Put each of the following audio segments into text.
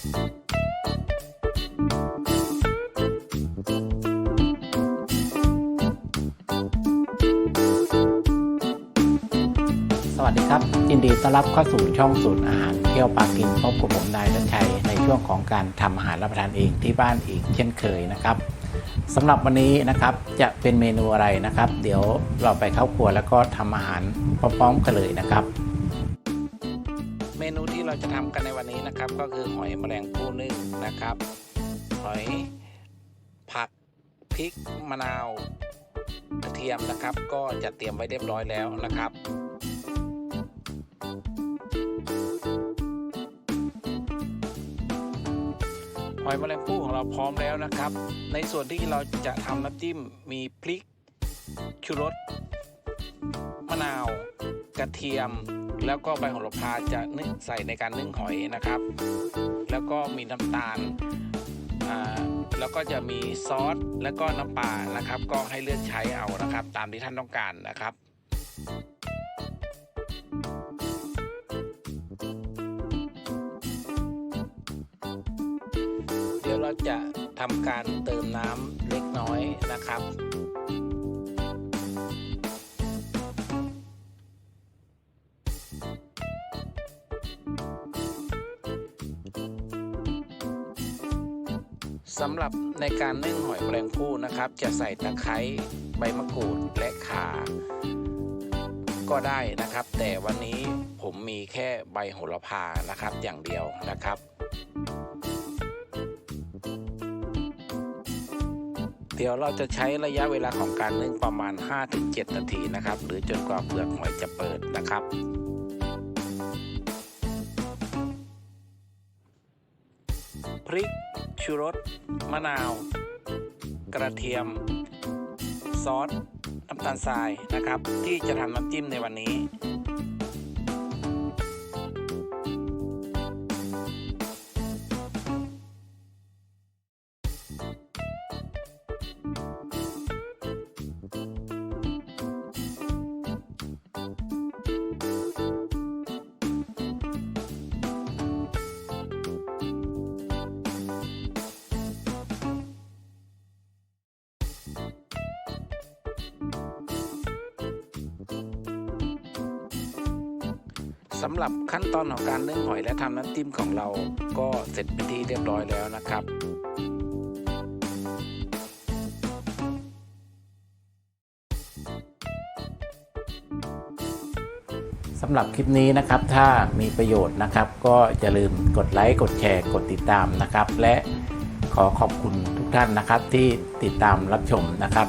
สวัสดีครับยินดีต้อนรับเข้าสู่ช่องสูตรอาหารเที่ยวปากินพบกับผมนายรัชชัยในช่วงของการทำอาหารรับประทานเองที่บ้านอีกเช่นเคยนะครับสำหรับวันนี้นะครับจะเป็นเมนูอะไรนะครับ เดี๋ยวเราไปเข้าครัวแล้วก็ทำอาหารพร้อมๆกันเลยนะครับ เราจะทำกันในวันนี้นะครับ ก็คือหอยแมลงภู่นึ่งนะครับ หอยผักพริกมะนาวกระเทียมนะครับ ก็จะเตรียมไว้เรียบร้อยแล้วนะครับหอยแมลงภู่ของเราพร้อมแล้วนะครับ ในส่วนที่เราจะทำน้ำจิ้มมีพริกชูรสมะนาว กระเทียม แล้วก็ใบโหระพาจะนึ่งใส่ในการนึ่งหอยนะครับ แล้วก็มีน้ำตาลแล้วก็จะมีซอสแล้วก็น้ำปลานะครับ ก็ให้เลือกใช้เอานะครับ ตามที่ท่านต้องการนะครับเดี๋ยวเราจะทำการเติมน้ำเล็กน้อยนะครับ สำหรับในการนึ่งหอยแมลงภู่นะครับ จะใส่ตะไคร้ใบมะกรูดและข่าก็ได้นะครับ แต่วันนี้ผมมีแค่ใบโหระพานะครับอย่างเดียวนะครับ เดี๋ยวเราจะใช้ระยะเวลาของการนึ่งประมาณ 5-7 นาทีนะครับ หรือจนกว่าเปลือกหอยจะเปิดนะครับพริก ชูรส มะนาว กระเทียม ซอส น้ำตาลทรายนะครับ ที่จะทำน้ำจิ้มในวันนี้ สำหรับขั้นตอนของการนึ่งหอยและทำน้ำจิ้มของเราก็เสร็จเป็นที่เรียบร้อยแล้วนะครับสำหรับคลิปนี้นะครับถ้ามีประโยชน์นะครับ ก็อย่าลืมกดไลค์กดแชร์กดติดตามนะครับ และขอขอบคุณ ท่านนะครับที่ติดตามรับชมนะครับ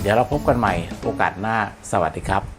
เดี๋ยวเราพบกันใหม่โอกาสหน้าสวัสดีครับ